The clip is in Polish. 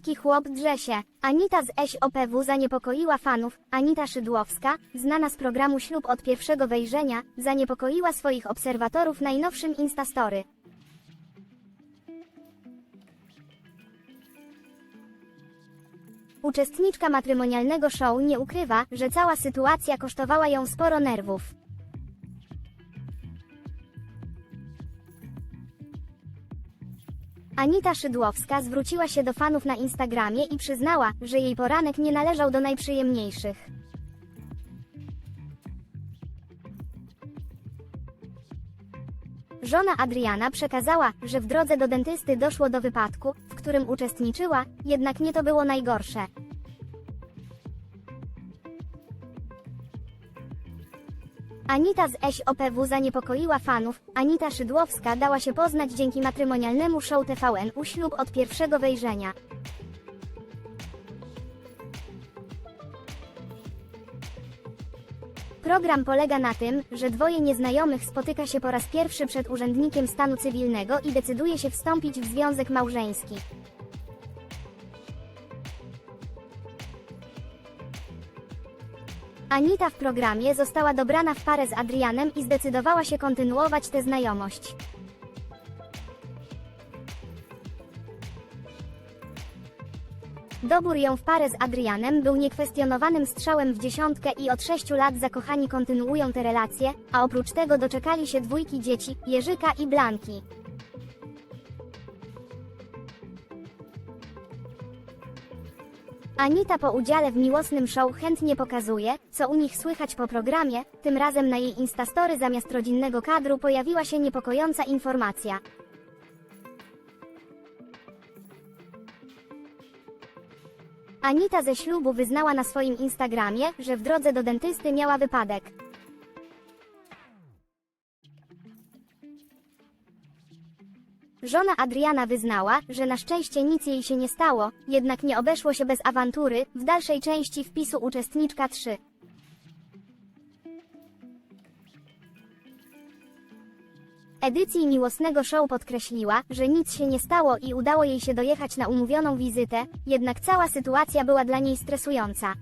Wielki chłop drze się. Anita z SOPW zaniepokoiła fanów. Anita Szydłowska, znana z programu Ślub od pierwszego wejrzenia, zaniepokoiła swoich obserwatorów najnowszym Instastory. Uczestniczka matrymonialnego show nie ukrywa, że cała sytuacja kosztowała ją sporo nerwów. Anita Szydłowska zwróciła się do fanów na Instagramie i przyznała, że jej poranek nie należał do najprzyjemniejszych. Żona Adriana przekazała, że w drodze do dentysty doszło do wypadku, w którym uczestniczyła, jednak nie to było najgorsze. Anita z SOPW zaniepokoiła fanów. Anita Szydłowska dała się poznać dzięki matrymonialnemu show TVN u ślub od pierwszego wejrzenia. Program polega na tym, że dwoje nieznajomych spotyka się po raz pierwszy przed urzędnikiem stanu cywilnego i decyduje się wstąpić w związek małżeński. Anita w programie została dobrana w parę z Adrianem i zdecydowała się kontynuować tę znajomość. Dobór ją w parę z Adrianem był niekwestionowanym strzałem w dziesiątkę i od sześciu lat zakochani kontynuują te relacje, a oprócz tego doczekali się dwójki dzieci, Jerzyka i Blanki. Anita po udziale w miłosnym show chętnie pokazuje, co u nich słychać po programie, tym razem na jej Instastory zamiast rodzinnego kadru pojawiła się niepokojąca informacja. Anita ze ślubu wyznała na swoim Instagramie, że w drodze do dentysty miała wypadek. Żona Adriana wyznała, że na szczęście nic jej się nie stało, jednak nie obeszło się bez awantury, w dalszej części wpisu uczestniczka 3. Edycji miłosnego show podkreśliła, że nic się nie stało i udało jej się dojechać na umówioną wizytę, jednak cała sytuacja była dla niej stresująca.